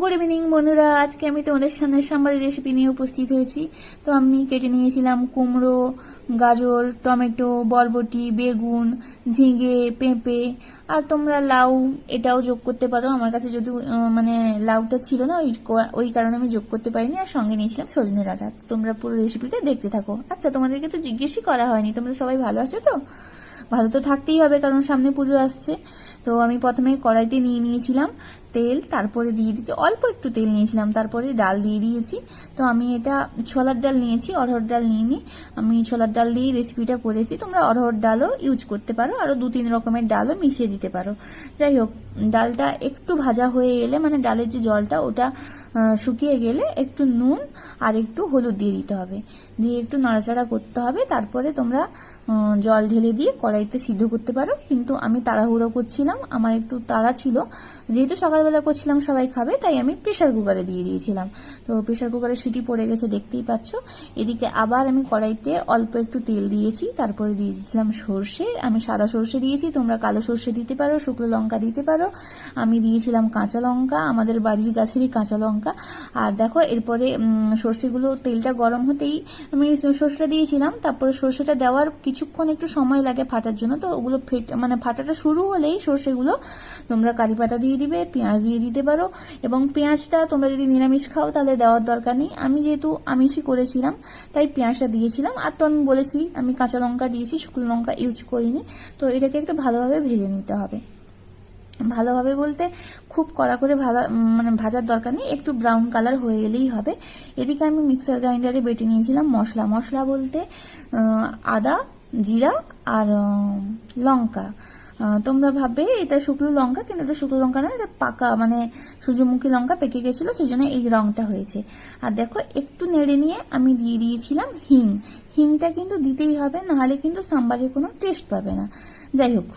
Good evening বন্ধুরা। আজকে আমি তোমাদের সামনে সাম্বারের রেসিপি নিয়ে উপস্থিত হয়েছি। তো আমি কেটে নিয়েছিলাম কুমড়ো, গাজর, টমেটো, বরবটি, বেগুন, ঝিঙে, পেঁপে। আর তোমরা লাউ, এটাও যোগ করতে পারো। আমার কাছে যদি মানে লাউটা ছিল না, ওই ওই কারণে আমি যোগ করতে পারিনি। আর সঙ্গে নিয়েছিলাম সজনে ডাঁটা। তোমরা পুরো রেসিপিটা দেখতে থাকো। আচ্ছা তোমাদেরকে তো জিজ্ঞেসই করা হয়নি। তোমরা সবাই ভালো আছো তো? ভালো তো থাকতেই হবে, কারণ সামনে পুজো আসছে। তো আমি প্রথমে কড়াইতে নিয়ে নিয়েছিলাম তেল, তারপরে দিয়ে দিচ্ছি অল্প একটু তেল নিয়েছিলাম, তারপরে ডাল দিয়ে দিয়েছি। তো আমি এটা ছোলার ডাল নিয়েছি অরহর ডাল নিইনি। আমি ছোলার ডাল দিয়ে রেসিপিটা করেছি। তোমরা অরহর ডালও ইউজ করতে পারো আরও দু তিন রকমের ডালও মিশিয়ে দিতে পারো। যাই হোক, ডালটা একটু ভাজা হয়ে এলে মানে ডালের যে জলটা, ওটা শুকিয়ে গেলে একটু নুন আর একটু হলুদ দিয়ে দিতে হবে। দিয়ে একটু নাড়াচাড়া করতে হবে। তারপরে তোমরা জল ঢেলে দিয়ে কড়াইতে সিদ্ধ করতে পারো। কিন্তু আমি তাড়াহুড়ো করছিলাম। আমার একটু তাড়া ছিল। যেহেতু সকালবেলা করছিলাম, সবাই খাবে, তাই আমি প্রেশার কুকারে দিয়ে দিয়েছিলাম। তো প্রেশার কুকারে সিটি পড়ে গেছে, দেখতেই পাচ্ছ। এদিকে আবার আমি কড়াইতে অল্প একটু তেল দিয়েছি। তারপরে দিয়েছিলাম সর্ষে। আমি সাদা সর্ষে দিয়েছি। তোমরা কালো সর্ষে দিতে পারো, শুকনো লঙ্কা দিতে পারো। আমি দিয়েছিলাম কাঁচা লঙ্কা। আমাদের বাড়ির গাছেরই কাঁচা লঙ্কা। আর দেখো, এরপরে সর্ষেগুলো তেলটা গরম হতেই আমি সর্ষেটা দিয়েছিলাম। তারপরে সর্ষেটা দেওয়ার কিছুক্ষণ একটু সময় লাগে ফাটার জন্য। তো ওগুলো ফেট মানে ফাটাটা শুরু হলেই সর্ষেগুলো তোমরা কারি পাতা দিয়ে দিবে, পেঁয়াজ দিয়ে দিতে পারো। এবং পেঁয়াজটা তোমরা যদি নিরামিষ খাও, তাহলে দেওয়ার দরকার নেই। আমি যেহেতু আমিষই করেছিলাম, তাই পেঁয়াজটা দিয়েছিলাম। আর তো আমি বলেছি, আমি কাঁচা লঙ্কা দিয়েছি, শুকনো লঙ্কা ইউজ করিনি। তো এটাকে একটু ভালোভাবে ভেজে নিতে হবে। ভালোভাবে বলতে খুব কড়া করে ভাজা মানে ভাজার দরকার নেই, একটু ব্রাউন কালার হয়ে গেলেই হবে। এদিকে আমি মিক্সার গ্রাইন্ডারে বেটে নিয়েছিলাম মশলা। মশলা বলতে আদা, জিরা আর লঙ্কা। তোমরা ভাববে এটা শুকনো লঙ্কা, কিন্তু এটা শুকনো লঙ্কা না, এটা পাকা মানে সূর্যমুখী লঙ্কা পেকে গেছিল, সেই জন্য এই রংটা হয়েছে। আর দেখো, একটু নেড়ে নিয়ে আমি দিয়ে দিয়েছিলাম হিং। হিংটা কিন্তু দিতেই হবে, নাহলে কিন্তু সাম্বারের কোনো টেস্ট পাবে না। যাই হোক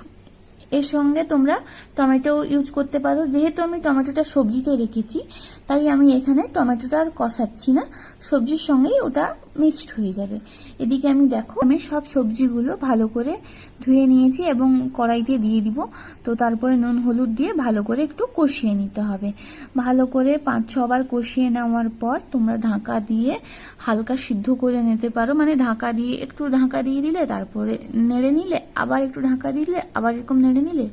এর সঙ্গে তোমরা টমেটো ইউজ করতে পারো। যেহেতু আমি টমেটোটা সবজিতে রেখেছি, তাই আমি এখানে টমেটোটা আর কষাচ্ছি না। সবজির সঙ্গেই ওটা মিক্সড হয়ে যাবে। এদিকে আমি দেখো, আমি সব সবজিগুলো ভালো করে ধুয়ে নিয়েছি এবং কড়াইতে দিয়ে দিব। তো তারপরে নুন, হলুদ দিয়ে ভালো করে একটু কষিয়ে নিতে হবে। ভালো করে পাঁচ, ছবার কষিয়ে নেওয়ার পর তোমরা ঢাকা দিয়ে হালকা সিদ্ধ করে নিতে পারো। মানে ঢাকা দিয়ে, একটু ঢাকা দিয়ে দিলে তারপরে নেড়ে নিলে, আবার একটু ঢাকা দিলে, আবার এরকম নেড়ে নিলে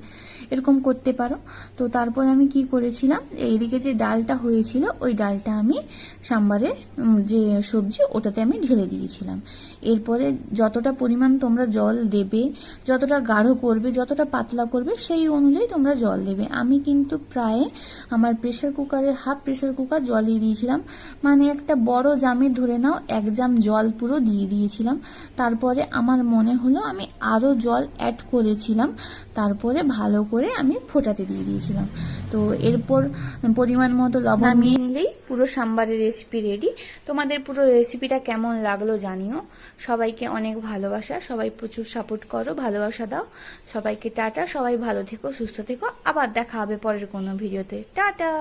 এরকম করতে পারো। তো তারপর আমি কি করেছিলাম, এইদিকে যে ডালটা হয়েছিল, ওই ডালটা আমি সাম্বারে যে সবজি, ওটাতে আমি ঢেলে দিয়েছিলাম। এরপরে যতটা পরিমাণ তোমরা জল দেবে, যতটা গাঢ় করবে, যতটা পাতলা করবে, সেই অনুযায়ী তোমরা জল দেবে। আমি কিন্তু প্রায় আমার প্রেশার কুকারের হাফ প্রেশার কুকার জল দিয়ে দিয়েছিলাম। মানে একটা বড় জামে ধরে নাও, এক জাম জল পুরো দিয়ে দিয়েছিলাম। তারপরে আমার মনে হলো আমি আরও জল অ্যাড করেছিলাম। তারপরে ভালো করে আমি ফোটাতে দিয়ে দিয়েছিলাম। তো এরপর পরিমাণ মতো লবণ দিয়ে নিলেই পুরো সাম্বারের রেসিপি রেডি তোমাদের পুরো রেসিপিটা কেমন লাগল জানিও। সবাইকে অনেক ভালোবাসা। সবাই প্রচুর সাপোর্ট করো ভালোবাসা দাও। সবাইকে টাটা। সবাই ভালো থেকো সুস্থ থেকো। আবার দেখা হবে পরের কোনো ভিডিওতে টাটা!